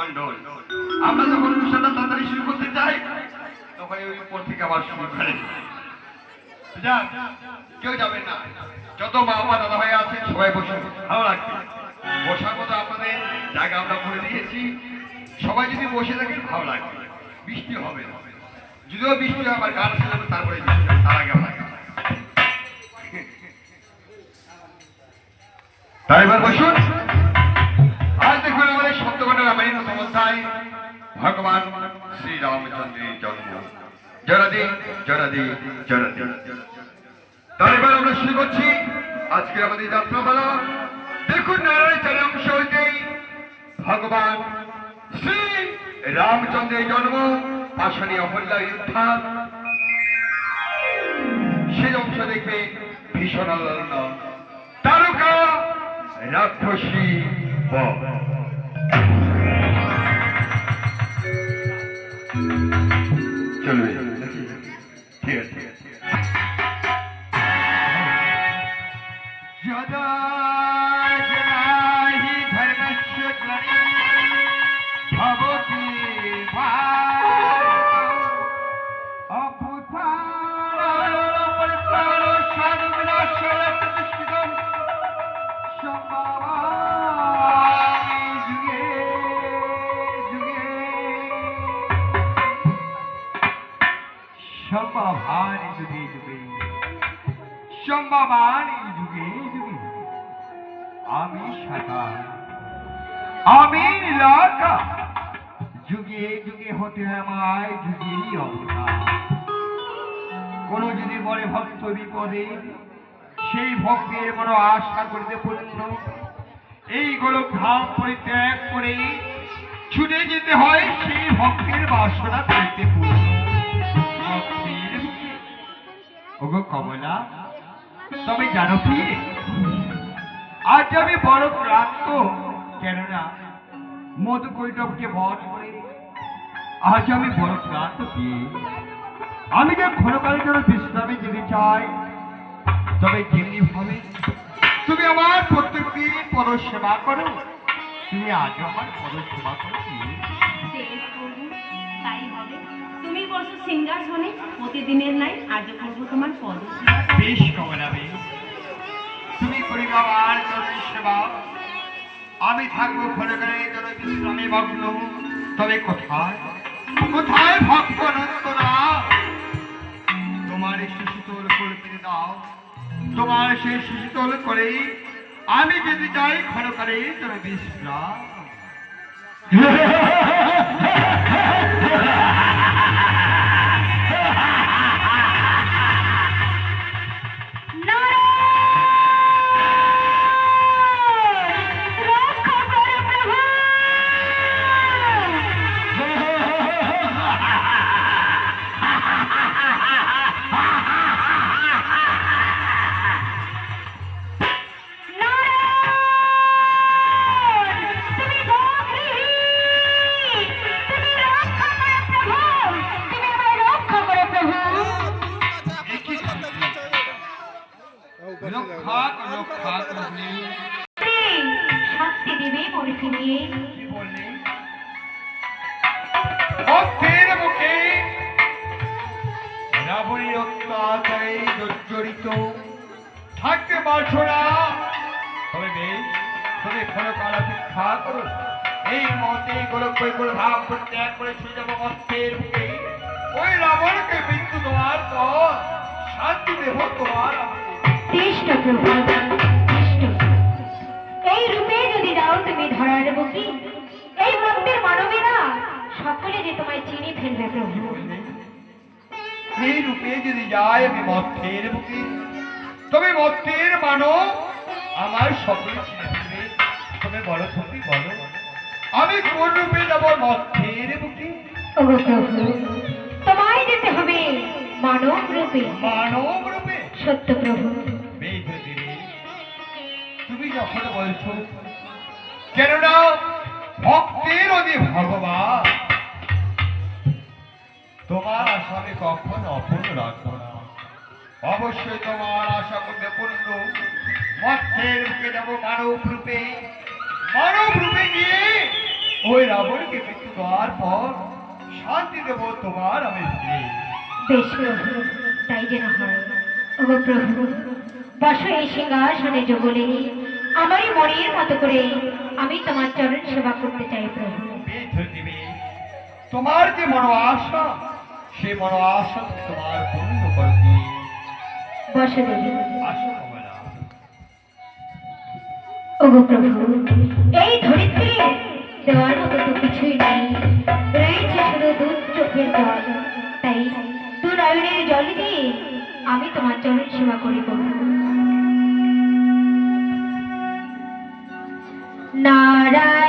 খণ্ডন আমরা যখন তাড়াতাড়ি শুরু করতে তখন ওই উপর থেকে আবার শুরু করে। কেউ না। যত বাবা, দাদা ভাই সবাই বসে। ভালো লাগবে। বসার মতো আপনাদের জায়গা আমরা করে দিয়েছি। সবাই যদি বসে থাকেন ভালো লাগবে। বৃষ্টি হবে। যদিও বৃষ্টি হয়, আবার গান শুনবে তারপরে তার আগে বসুন। ভগবান শ্রী রামচন্দ্রের জন্ম। জরাদি জরাদি জরাদি তার এবার আমরা শুরু করছি আজকে আমাদের যাত্রাপালা দেখুন নারায়ণ চারের অংশ ভগবান শ্রী রামচন্দ্রের জন্ম, পাশানি অহল্যার উত্থান সেই অংশ দেখবে ভীষণ আলোড়ন তারকা রাক্ষসী বধ। সম্ভবানি কোন যদি বলে সেই ভক্তের বড় আশা করিতে এই গোলক ধাম পরিত্যাগ করে ছুটে যেতে হয় সেই ভক্তের বাসনা করিতে পূর্ণ। ওগো কমলা তবে জানো কি? আজ আমি বড় ক্লান্ত, কেননা মধু কৈটবকে বধ করে আজ আমি বড় ক্লান্ত কি? আমি যে ক্ষণকালের জন্য বিশ্রামে যেতে চাই, তবে যেমনি ভাবে তুমি আমার প্রত্যেকদিন পদ সেবা করো, তুমি আজ আমার পদ সেবা করো তুমি সিংহাসনে প্রতিদিনের নাই আজও করব তোমার পদ বেশ কমলা বেশ। তুমি করিবে সেবা আমি থাকব জন্য বিশ্রামে মগ্ন? তবে কোথায়? কোথায় ভক্ত নন্দনা তোমার এই শিশুতোল কল্পিতে দাও। তোমার সেই শিশুতোল করে আমি যেতে চাই ক্ষণকালে তবে বিশ্রাম? Yeah! বৈকুল ভাব প্রত্যাগ করে ছুটে যাব ভক্তের মুখে ওই রাবণকে মৃত্যু তোমার পর শান্তি দেব তোমার আমাকে। কৃষ্ণ প্রভু কৃষ্ণ এই রূপে যদি যাও তুমি ধরার বুকি এই ভক্তের মানবেরা সকলে যে তোমায় চিনি ফেলবে প্রভু। এই রূপে যদি যায় আমি বুকে তবে মধ্যের মানব আমার সকলে চিনে ফেলবে। তবে বলো তুমি বলো। আমি কোন রূপে যাব মধ্যের বুকে? তোমায় যেতে হবে মানব রূপে। মানব রূপে? সত্য প্রভু। তুমি যখন বলছো কেননা ভক্তের অধি ভগবান তোমার আশা আমি কখন অপূর্ণ রাখব না? অবশ্যই তোমার আশা করবে পূর্ণ। মধ্যের বুকে যাব মানব রূপে। মানব রূপে গিয়ে ওই রাবণকে মৃত্যু দেওয়ার পর শান্তি দেব তোমার আমি বেশ প্রভু তাই যেন হয়। ওগো প্রভু বসো এই সিংহাসনে যোগলে। আমারই মনের মতো করে আমি তোমার চরণ সেবা করতে চাই প্রভু। তোমার যে মনো আশা সে মনো আশা তোমার পূর্ণ করে বসো দেবী। আসো ওগো প্রভু এই ধরিত্রী দেওয়ার মতো তো কিছুই নেই। রয়েছে শুধু দুধ চোখের জল। তাই দু নয়নের জল দিয়ে আমি তোমার চরণ সেবা করিব। নারায়ণ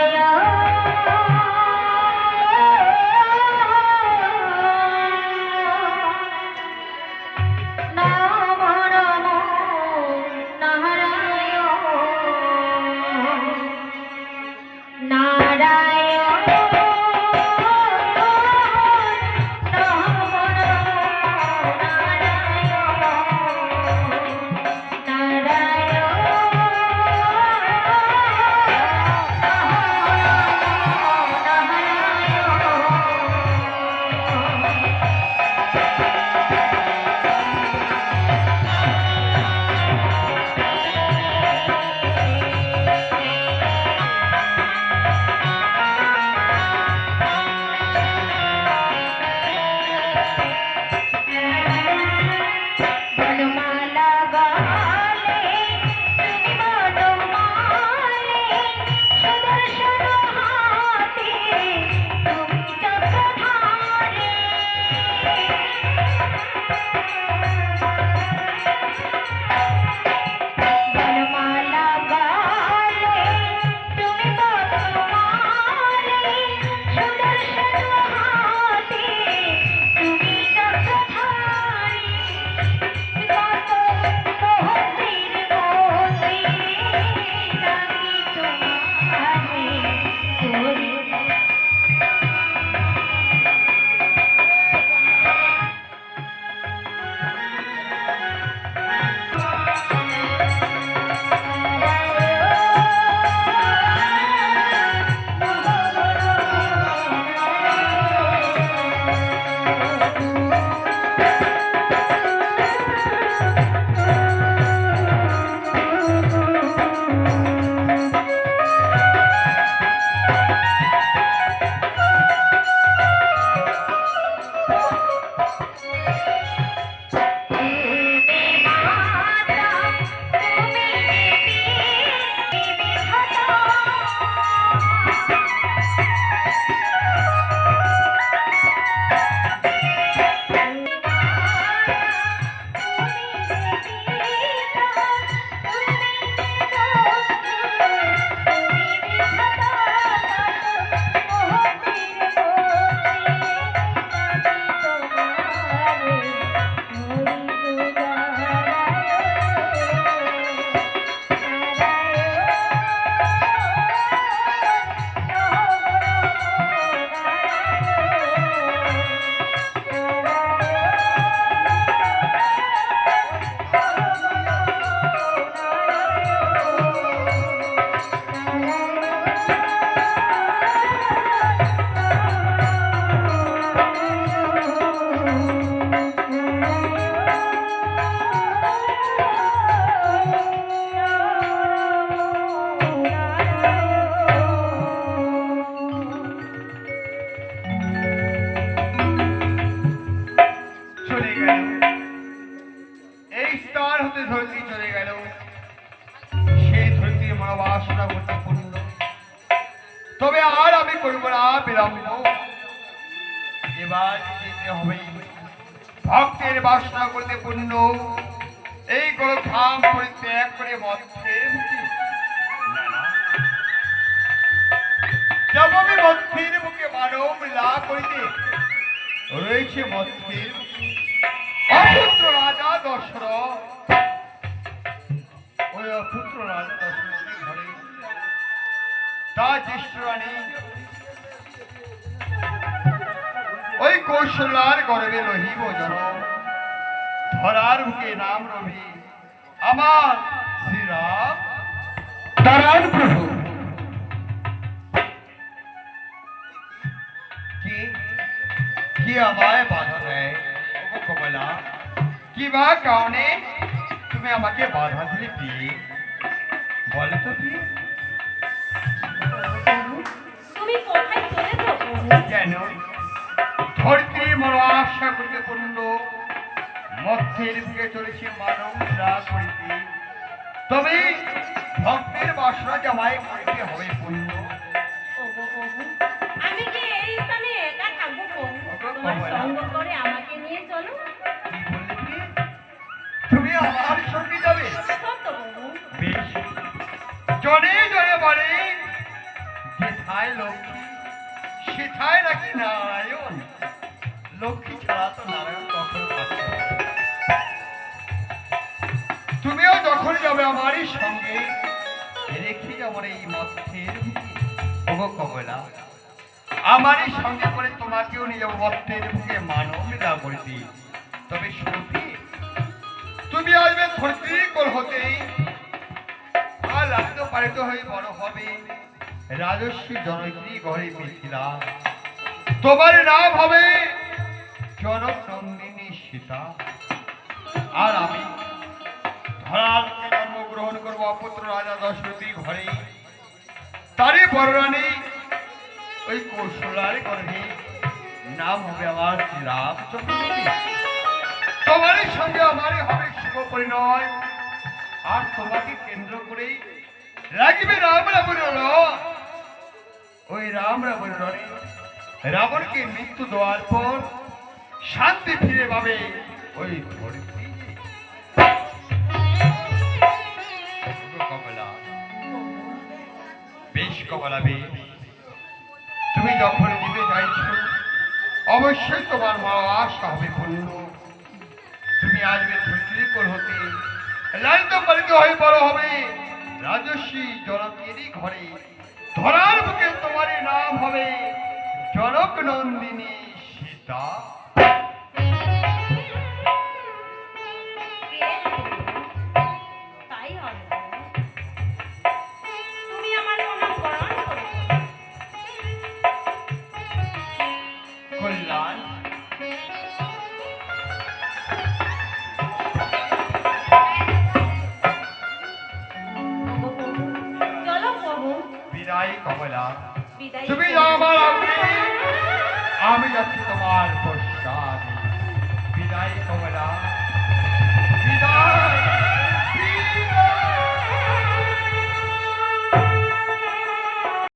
বাসনা করতে পূর্ণ। এই গোলধাম পরিত্যাগ করে না যাব আমি মধ্যের বুকে মানব লাভ করিতে রয়েছে মধ্যের অপুত্র রাজা দশরথ ওই অপুত্র রাজা দশরথের ঘরে তার জ্যেষ্ঠ রানী ওই কৌশলার গর্বে রহিব জন ধরার বুকে নাম রবি আমার শ্রীরাম দাঁড়ান প্রভু কি কি আমায় বাধা দেয় কমলা কি বা কারণে তুমি আমাকে বাধা দিলে বিয়ে বলো তো বিয়ে তুমি কোথায় কেন ধরতে মর আশা করতে পূর্ণ মধ্যের দিকে চলেছে মানব যা করিতে তবে ভক্তের বাসনা জামাই করিতে হবে পূর্ণ। আমি কি এই স্থানে একা থাকব তোমার সঙ্গ করে আমাকে নিয়ে চলো। তুমি? আমার সঙ্গে যাবে? বেশ। জনে জনে বলে যেথায় লক্ষ্মী সেথায় নাকি নারায়ণ? লক্ষ্মী ছাড়া তো নারায়ণ কখনো থাকে যাবে আমারই সঙ্গে রেখে যাব এই মধ্যের কমলা আমারই সঙ্গে করে তোমাকেও নিয়ে যাব মধ্যের তবে সত্যি তুমি আসবে আর পালিত হয়ে বড় হবে, রাজস্বী জনশ্রী ঘরে মিথিলা তোমার নাম হবে জনক নন্দিনী সীতা। আর আমি ধরার জন্মগ্রহণ করব অপুত্র রাজা দশরথী ঘরে তারই বড়রানী ওই কৌশলার গর্ভে নাম হবে আমার শ্রীরামচন্দ্র তোমারই সঙ্গে আমারই হবে শুভ পরিণয় আর তোমাকে কেন্দ্র করেই লাগবে রাম রাবণ। ওই রাম রাবণের রণে রাবণকে মৃত্যু দেওয়ার পর শান্তি ফিরে পাবে ওই ধরিত্রী। কমলা বেশ তুমি যখন দিতে চাইছো অবশ্যই তোমার মা আশা হবে পূর্ণ। তুমি আসবে হতে লালিত পালিত হয়ে বড় হবে। রাজস্বী জনকেরই ঘরে। ধরার বুকে তোমারই নাম হবে জনক নন্দিনী সীতা।